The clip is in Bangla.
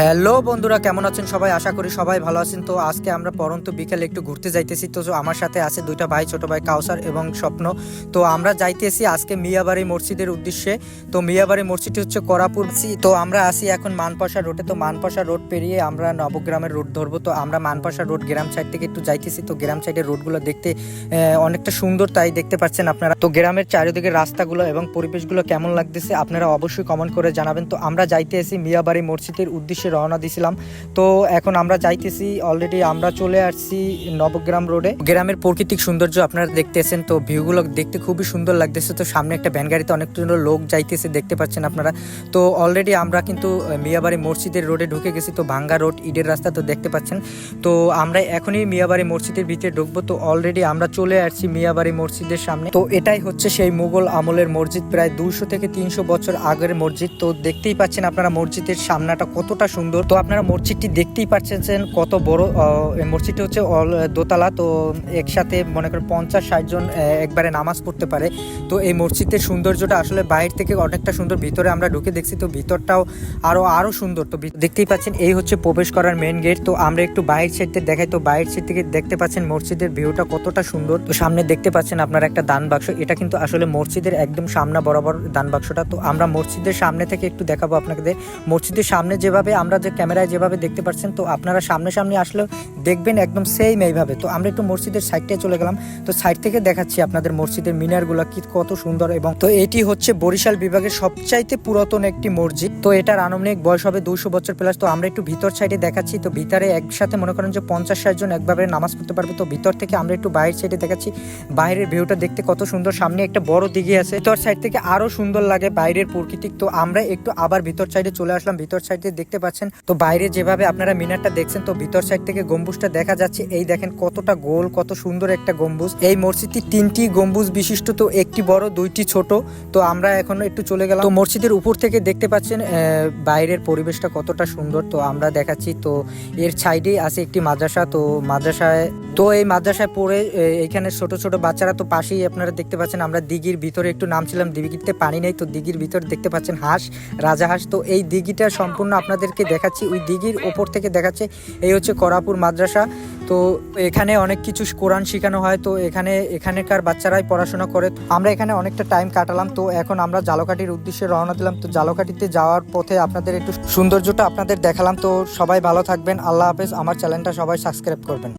হ্যালো বন্ধুরা, কেমন আছেন সবাই? আশা করি সবাই ভালো আছেন। তো আজকে আমরা পরন্ত বিকেলে একটু ঘুরতে যাইতেছি। তো আমার সাথে আছে দুইটা ভাই, ছোট ভাই কাউসার এবং স্বপ্ন। তো আমরা যাইতেছি আজকে মিয়াবাড়ি মসজিদের উদ্দেশ্যে। তো মিয়াবাড়ি মসজিদটি হচ্ছে করাপুর। তো আমরা আসি এখন মানপাশা রোডে। তো মানপাশা রোড পেরিয়ে আমরা নবগ্রামের রোড ধরবো। তো আমরা মানপাশা রোড গ্রাম সাইড থেকে একটু যাইতেছি। তো গ্রাম সাইডের রোডগুলো দেখতে অনেকটা সুন্দর তাই দেখতে পাচ্ছেন আপনারা। তো গ্রামের চারিদিকে রাস্তাগুলো এবং পরিবেশগুলো কেমন লাগতেছে আপনারা অবশ্যই কমেন্ট করে জানাবেন। তো আমরা যাইতে আসি মিয়াবাড়ি মসজিদের উদ্দেশ্যে। রওনা দিছিলাম। তো এখন আমরা যাইতেছি অলরেডি আমরা চলে আসছি নবগ্রাম রোডে গ্রামের প্রাকৃতিক সৌন্দর্য আপনারা দেখতেছেন, তো ভিউগুলো দেখতে খুবই সুন্দর লাগতেছে। তো সামনে একটা ভ্যান গাড়িতে অনেকগুলো লোক যাইতেছে, দেখতে পাচ্ছেন আপনারা। তো অলরেডি আমরা কিন্তু মিয়াবাড়ি মসজিদের রোডে ঢুকে গেছি, তো ভাঙ্গা রোড ইডের রাস্তা তো দেখতে পাচ্ছেন। তো আমরা এখনই মিয়াবাড়ি মসজিদের ভিতরে ঢুকবো, তো অলরেডি আমরা চলে আসছি মিয়াবাড়ি মসজিদের সামনে। তো এটাই হচ্ছে সেই মুঘল আমলের মসজিদ, প্রায় দুশো থেকে তিনশো বছর আগের মসজিদ। তো দেখতেই পাচ্ছেন আপনারা মসজিদের সামনাটা কতটা সুন্দর। তো আপনারা মসজিদটি দেখতেই পাচ্ছেন কত বড় মসজিদটি হচ্ছে অল- দোতলা, তো একসাথে মনে করেন পঞ্চাশ, ষাট জন একবারে নামাজ পড়তে পারে। তো এই মসজিদের সৌন্দর্যটা আসলে বাইরে থেকে অনেকটা সুন্দর, ভিতরে আমরা ঢুকে দেখছি, তো ভিতরটাও আরও আরও সুন্দর। তো দেখতেই পাচ্ছেন, এই হচ্ছে প্রবেশ করার মেন গেট তো আমরা একটু বাইরের সাইড দেখাই, তো বাইরের সাইড থেকে দেখতে পাচ্ছেন মসজিদের ভিউটা কতটা সুন্দর। তো সামনে দেখতে পাচ্ছেন আপনার একটা দান বাক্স, এটা কিন্তু আসলে মসজিদের একদম সামনা বরাবর দান বাক্সটা। তো আমরা মসজিদের সামনে থেকে একটু দেখাবো আপনাদের। মসজিদের সামনে যেভাবে আমরা যে ক্যামেরায় যেভাবে দেখতে পাচ্ছেন তো আপনারা সামনে সামনে আসলেও দেখবেন একদম সেম এইভাবে। তো আমরা একটু মসজিদের সাইডে চলে গেলাম। তো সাইড থেকে দেখাচ্ছি আপনাদের মসজিদের মিনারগুলো কি কত সুন্দর এবং তো এটি হচ্ছে বরিশাল বিভাগের সবচাইতে পুরাতন একটি মসজিদ। তো এটার আনুমানিক বয়স হবে দুশো বছর প্লাস। তো আমরা একটু ভিতর সাইডে দেখাচ্ছি। তো ভিতরে একসাথে মনে করেন যে পঞ্চাশ ষাট জন একভাবে নামাজ পড়তে পারবে। তো ভিতর থেকে আমরা একটু বাইরের সাইডে দেখাচ্ছি। বাইরের ভিউটা দেখতে কত সুন্দর। সামনে একটা বড় দিঘি আছে। ভিতর সাইড থেকে আরও সুন্দর লাগে বাইরের প্রকৃতিক তো আমরা একটু আবার ভিতর সাইডে চলে আসলাম। ভিতর সাইডে দেখতে পাচ্ছেন। তো বাইরে যেভাবে আপনারা মিনারটা দেখছেন তো ভিতর সাইড থেকে গম্বুজটা দেখা যাচ্ছে। এই দেখেন কতটা গোল কত সুন্দর একটা গম্বুজ। এই মসজিদটি তিনটি গম্বুজ বিশিষ্ট তো একটি বড় দুইটি ছোট। তো আমরা এখন একটু চলে গেলাম। তো মসজিদের উপর থেকে দেখতে পাচ্ছেন বাইরের পরিবেশটা কতটা সুন্দর। তো আমরা দেখাচ্ছি তো এর সাইডেই আছে একটি মাদ্রাসা। তো মাদ্রাসায় তো এই মাদ্রাসায় পড়ে এ, এইখানে ছোট ছোট বাচ্চারা তো পাশেই আপনারা দেখতে পাচ্ছেন। আমরা দিঘির ভিতরে একটু নামছিলাম দিঘিতে পানি নেই তো দিঘির ভিতর দেখতে পাচ্ছেন হাঁস রাজা হাঁস তো এই দিঘিটা সম্পূর্ণ আপনাদেরকে দেখাচ্ছি, ওই দিঘির ওপর থেকে দেখাচ্ছে, এই হচ্ছে করাপুর মাদ্রাসা। তো এখানে অনেক কিছু কোরআন শেখানো হয়, তো এখানে, এখানেকার বাচ্চারাই পড়াশোনা করে। আমরা এখানে অনেকটা টাইম কাটালাম, তো এখন আমরা জালকাঠির উদ্দেশ্যে রওনা দিলাম। তো জালকাঠিতে যাওয়ার পথে আপনাদের একটু সৌন্দর্যটা আপনাদের দেখালাম, তো সবাই ভালো থাকবেন, আল্লাহ হাফেজ। আমার চ্যানেলটা সবাই সাবস্ক্রাইব করবেন।